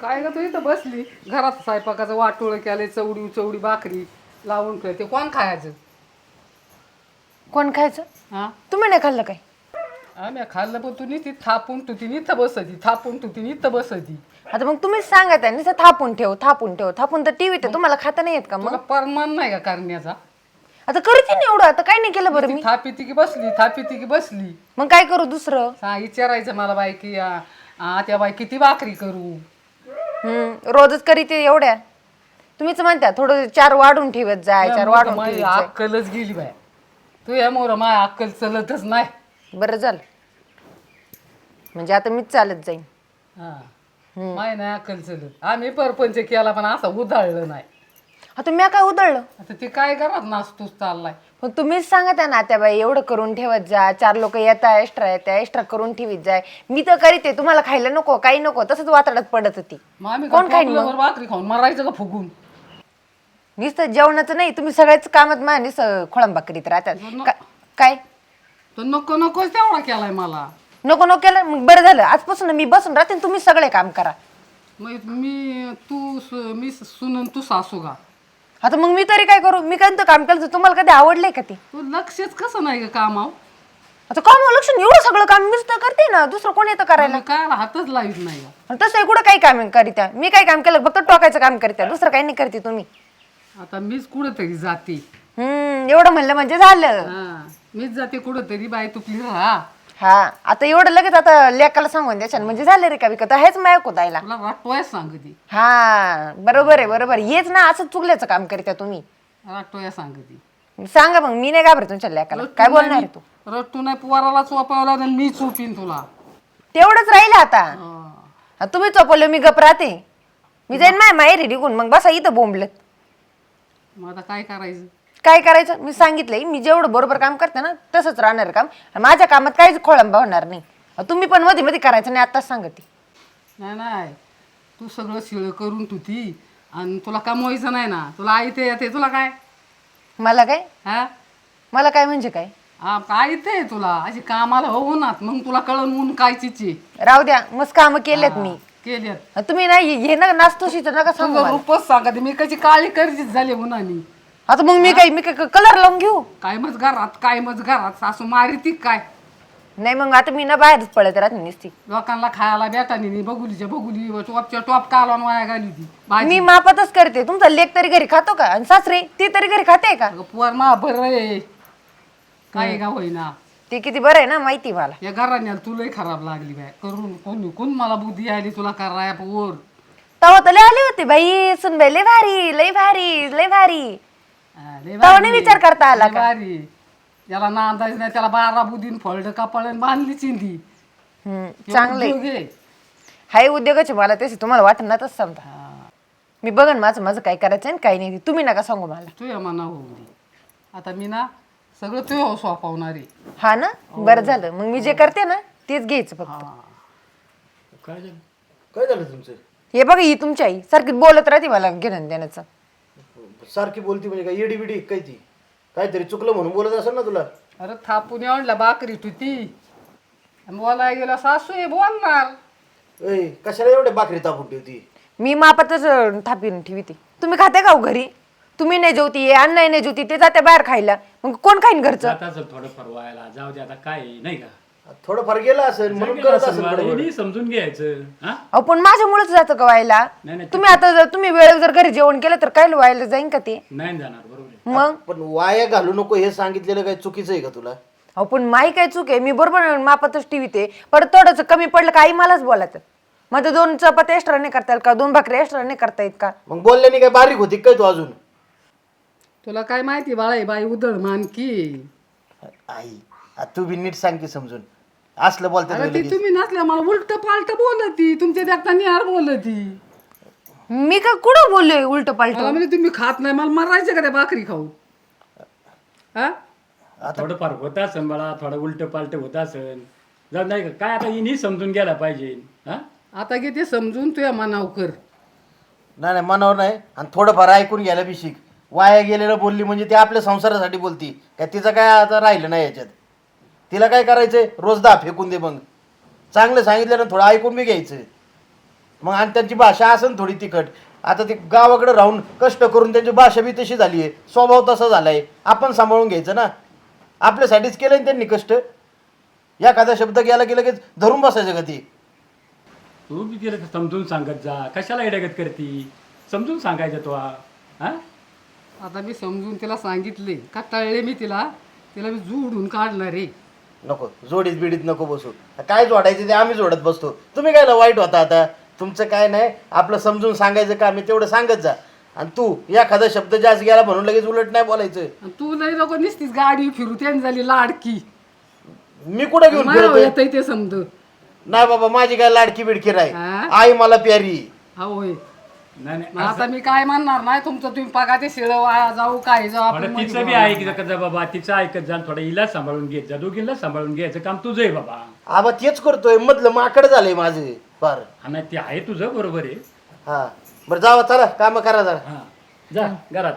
काय ग तू इथं बसली? घरात स्वयंपाकाचं वाटोळ केलंय चवडी चवडी भाकरी लावून ते कोण खायचं? कोण खायचं? हा? तुम्ही नाही खाल्लं काय? आम्ही खाल्लं पण तू ती थापून तू ती इथं बसती थापून तू ती इथं बसती. आता मग तुम्हीच सांगा त्या नुसतं थापून ठेव थापून ठेव. थापून तर टीव्ही तर तुम्हाला खाता नाही येत का मग? तुला परमान नाही का करण्याचा? आता करते ना एवढं आता काय नाही केलं बरं मी? थापी ती की बसली थापी ती की बसली. मग काय करू दुसरं? सांग विचारायचं मला बाई की आ, आ, त्या बाई किती भाकरी करू? हम्म रोजच करीते एवढ्या. तुम्हीच म्हणता थोडं चार वाढून ठेवत जाय चार वाढून माझी ठेवत जाय अक्कलच गेली बाय तू या मोर माझ्या अक्कल चलतच नाही. बरं झालं. म्हणजे आता मीच चालत जाईन. हा. माय नाही अक्कल चलत. आम्ही परपंच केला पण असा उधाळलं नाही. आता मी काय उधळलं? आता ते काय करत नाचतोच चाललाय. पण तुम्हीच सांगा त्या नात्याबाई एवढं करून ठेवत जा. चार लोक येता एक्स्ट्रा येता एक्स्ट्रा करून ठेवीत जाय. मी तर करीते तुम्हाला खायला नको काही नको. तसंच वातडात पडत होती. मग आम्ही कोण खाईन मग? टोपल्यावर भाकरी खाऊन मरायचं का फुगून? नुसतं जेवणाचं नाही तुम्ही सगळ्याच कामात माझ्या नुसतं खोळंबा करीत राहतात. का- काय? तर नको नकोच तेवढा केलाय मला. नको नको केलं? मग बरं झालं. आजपासून मी बसून राहते आणि तुम्ही सगळे काम करा. मग मी तू सु- मी सुनन तू सासू का आता मग मी तरी काय करू? मी कोणतं काम केलं तुम्हाला कधी आवडलंय का ते? तू लक्षच कसं नाही ग कामाव आता काम लक्ष एवढं सगळं काम मीच तर करते ना. दुसरं कोण येतं करायला? काय हातच लावित नाही आणि तसं कुठं काही काम करीत्या? मी काय काम केलं फक्त टोकायचं काम करत्या. दुसरं काही नाही करते तुम्ही. आता मीच कुठंतरी जाते. हम्म एवढं म्हणलं म्हणजे झालं. हा मीच जाते कुठंतरी बाई तुपली राहा हा आता एवढं लगेच आता लेकाला सांगून द्याच्या म्हणजे झालं रे का विकत हेच मायक तुला सांगते हा बरोबर आहे बरोबर आहे. हेच ना असं चुकल्याचं काम करत्या तुम्ही. सांगते सांगा मग मी नाही घाबरत तुमच्या लेकाला. काय बोलणार आहे तू? रट्टू नाही पोराला मी चोपीन तुला. तेवढंच राहिलं आता. हा. हा, तुम्ही चोपवलं मी गप राहते. मी जाईन माय माहेरी निघून मग बसा इथं बोंबलत. मग आता काय करायचं? काय करायचं? मी सांगितलंय मी जेवढं बरोबर काम करते ना तसंच राहणार काम. आणि माझ्या कामात काहीच खोळंबा होणार नाही. तुम्ही पण मध्ये मध्ये करायचं नाही आताच सांगते. नाही नाही. तू सगळं शिळ करून तुती आणि तुला कमवायचं नाही ना. तुला आई ते येते तुला काय? मला काय? हा? मला काय म्हणजे काय? हा, काय ते तुला. अशी कामाला हो ना मग तुला कळण ऊन काय चिची राहू द्या मस्त कामं केलेत मी. केल्यात आणि तुम्ही नाही हे ना नाचतोशीच नका सांगू तुझं मला. रूपच सांगते. मी कशी काळी करजीच झाली उन्हानी. आता मग मी काय मी काय कलर लावून घेऊ? काय मज घरात काय मज घरात सासू मारी ती काय? नाही मग आता मी ना बाहेरच पळत राहते नुसती. लोकांना खायला भेटानी नाही बघुलीच्या बघुली टॉपच्या टॉप कालवून वाया घाली ती मी मापातच करते. तुमचा लेख तरी घरी खातो का? आणि सासरे ती तरी घरी खाते का? पोर मा बरं आहे. काय का होईना. ते किती बरं आहे ना माहिती मला. या घराण्याला तुलाही खराब लागली बाय करून कोणी कोण मला बुद्धी आली तुला कराय पोर? तेव्हा तर लय आले होते बाई. सुनबाई लय भारी लय भारी लय भारी. हा, लय तेव्हा नाही भारी. विचार करता आला लय भारी. याला नांदायचं नाही त्याला बारा बुद्धीन फळड कपाळण बांधली चिंधी हम्म, चांगलंय उद्योग आहे. हाय उद्योगाचे मला तसे तुम्हाला वाटत ना तसं समजा. हा, मी बघन माझं माझं काय करायचं आणि काही नाही तुम्ही नका सांगू मला. तुझ्या मना होऊ दे. आता मी ना सगळं तुझ्या सोपावणार आहे हा ना? बरं झालं. मग मी जे करते ना तेच घ्यायचं फक्त. हा. काय झालं? काय झालं तुमचं? हे बघा ही तुमची आई. सारखी बोलत राहते मला घेणं देण्याचं सारखी बोलती म्हणजे काय येडी बिडी काय ती? काहीतरी चुकलं म्हणून बोलत असेल ना तुला? अरे थापून आणला बाकरी तुती बोलाय गेला सासू आहे बोलणार. ऐ कशाला एवढ्या बाकरी तापून ठेवती? मी मापातच अं, थापीन ठेवते. तुम्ही खाते का हो घरी? तुम्ही नाही जेवती अन्न नाही जेवती ते जाते बाहेर खायला. मग कोण खाईन घरचं? जात असेल थोडं व्हायला जाऊ दे आता काय आहे, नाही का? थोडंफार गेला असेल म्हणून गेलं करत असेल असेल मला, बरोबर. हे समजून घ्यायचं हा? अहो पण माझ्यामुळेच जातं का व्हायला? नाही नाही तुम्ही आता जर तुम्ही वेळेवर जर घरी जेवण केलं तर काय व्हायला जाईन का ते? नाही जाणार बरोबर आहे. मग? पण वाया घालू नको हे सांगितलेलं काय चुकीचं आहे का तुला? अहो पण माही काय चूक आहे? मी बरोबर मापातच टीव्ही परत थोडंसं कमी पडलं का आई मलाच बोलायचं. मध्ये दोन चपात्या एक्स्ट्रा नाही करता येईल का? दोन भाकरी एक्स्ट्रा नाही करता येत का? मग बोलल्याने काय बारीक होती काय तू अजून? तुला काय माहिती बाळा बाई उदळ मानकी. आई आ, तू बी नीट सांग की समजून. असलं बोलतात अरे ती तुम्ही नसल्या मला उलट पालट बोलती. तुमच्या देखता निहार बोलती. मी का कुठं बोललोय उलट पालट? मला म्हणजे तुम्ही खात नाही मला मरायचं का त्या भाकरी खाऊ हा? थोडंफार होत असेल मला थोडं उलट पालट होत असेल जाऊ नाही का? काय आता हिनी समजून घ्यायला पाहिजे हा? आता घे ते समजून तुझ्या मनाव कर. नाही नाही मनावर नाही. आणि थोडंफार ऐकून घ्यायला बी शिक. वाया गेलेलं बोलली म्हणजे ती आपल्या संसारासाठी बोलती. काय तिचं काय आता राहिलं नाही याच्यात? तिला काय करायचंय? रोज दहा फेकून दे मग. चांगलं सांगितलं ना थोडं ऐकून बी घ्यायचं. मग आणि त्यांची भाषा असेल थोडी तिखट. आता ते गावाकडे राहून कष्ट करून त्यांची भाषा बी तशी झाली आहे. स्वभाव तसा झाला आहे आपण सांभाळून घ्यायचं ना. आपल्यासाठीच केलं ना त्यांनी कष्ट. एखादा शब्द गेला की लगेच धरून बसायचं का ती? तू बी तिला समजून सांगत जा. कशाला एडगत करती? समजून सांगायचं तो. हा? आता मी समजून तिला सांगितले. का तळले मी तिला. तिला मी जोडून काढणार. रे नको जोडीत बिडीत नको बसू. काय जोडायचं ते आम्ही जोडत बसतो. तुम्ही काय वाईट होता आता? तुमचं काय नाही? आपलं समजून सांगायचं का? मी तेवढं सांगत जा. आणि तू एखादा शब्द जास्त गेला म्हणून लगेच उलट नाही बोलायचं. आणि तू नाही नको निसतीच गाडी फिरू त्याने झाली लाडकी. मी कुठं घेऊन मला फिरतोय? येतंय ते समज नाही बाबा माझी काय लाडकी बिडकी राही हा? आई मला प्यारी. हा होय. नाही नाही आता मी काय म्हणणार नाही तुमचं तुम्ही पगा ते शिळ वाया जाऊ काय जाऊ आपण थोडं तिचं बी. ऐक जा बाबा तिचं ऐकत जा थोडं हिला सांभाळून घेत जा दोघींना सांभाळून घ्यायचं काम तुझं आहे बाबा. आबा तेच करतोय मधलं माकड झालंय माझं फार. हा नाही ते आहे तुझं बरोबर आहे. हा. बरं जावा चला काम करा जरा. हा जा घरात.